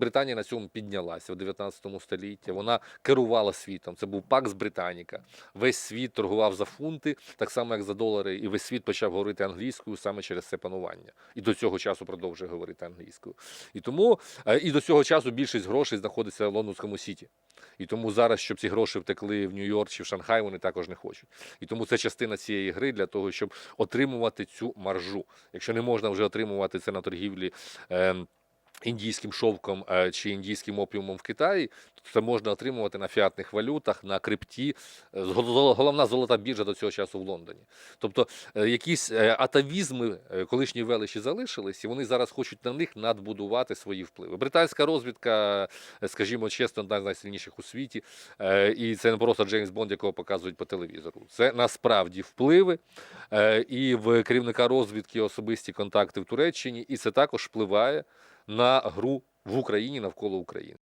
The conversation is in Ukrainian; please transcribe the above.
Британія на цьому піднялася в 19 столітті. Вона керувала світом. Це був Пакс Британіка. Весь світ торгував за фунти, так само як за долари, і весь світ почав говорити англійською саме через це панування. І до цього часу продовжує говорити англійською. І тому е, і до цього часу більшість грошей знаходиться в лондонському сіті. І тому зараз, щоб ці гроші втекли в Нью-Йорк чи в Шанхай, вони також не хочуть. І тому це частина цієї гри для того, щоб отримувати цю маржу. Якщо не можна вже отримувати це на торгівлі. ем, Індійським шовком е, чи індійським опіумом в Китаї, це можна отримувати на фіатних валютах, на крипті. Зол- Головна золота біржа до цього часу в Лондоні. Тобто е, якісь атавізми колишні величі залишились, і вони зараз хочуть на них надбудувати свої впливи. Британська розвідка, е, скажімо чесно, одна з найсильніших у світі. Е, І це не просто Джеймс Бонд, якого показують по телевізору. Це насправді впливи е, і в керівника розвідки особисті контакти в Туреччині, і це також впливає на гру в Україні навколо України.